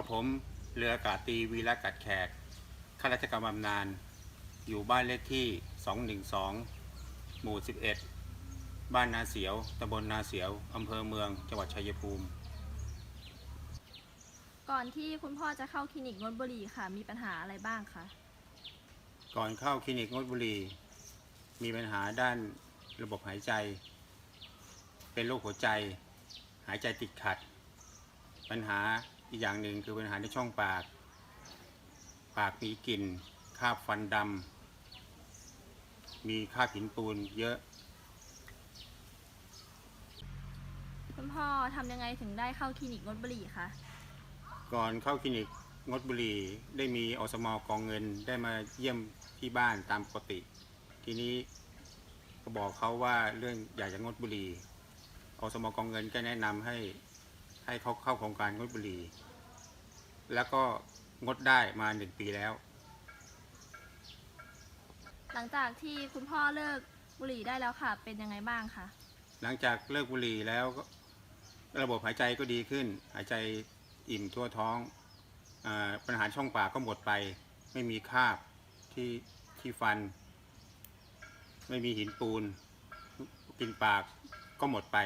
กับผมเรืออากาศตรีวีระกัดแขกข้าราชการบำนาญอยู่บ้านเลขที่ 212 หมู่ 11 บ้านนาเสียวตำบลนาเสียวอำเภอเมืองจังหวัดชัยภูมิ ก่อนที่คุณพ่อจะเข้าคลินิกงดบุหรี่ค่ะ มีปัญหาอะไรบ้างคะก่อนเข้าคลินิกงดบุหรี่มีปัญหาด้านระบบหายใจ เป็นโรคหัวใจ หายใจติดขัด ปัญหา อีกอย่างหนึ่งคือปัญหาในช่องปาก ปากมีกลิ่นคราบฟันดำมีคราบหินปูนเยอะ คุณพ่อทำยังไงถึงได้เข้าคลินิกงดบุหรี่คะก่อนเข้าคลินิกงดบุหรี่ได้มีอสมกองเงินได้มาเยี่ยมที่บ้านตามปกติ ทีนี้ก็บอกเขาว่าเรื่องอยากจะงดบุหรี่อสมกองเงินก็แนะนำให้ ให้เขาเข้าโครงการงดบุหรี่ แล้วก็งดได้มาหนึ่งปีแล้ว หลังจากที่คุณพ่อเลิกบุหรี่ได้แล้วค่ะ เป็นยังไงบ้างคะหลังจากเลิกบุหรี่แล้วก็ระบบหายใจก็ดีขึ้น หายใจอิ่มทั่วท้องอาปัญหาช่องปากก็หมดไป ไม่มีคราบที่ที่ฟัน ไม่มีหินปูนกลินปากก็หมดไป